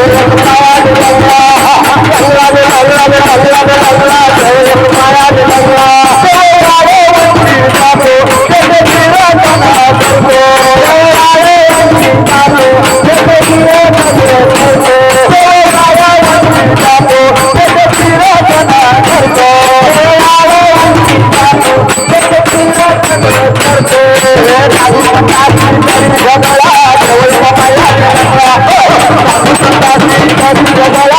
Thank you. pode trabalhar.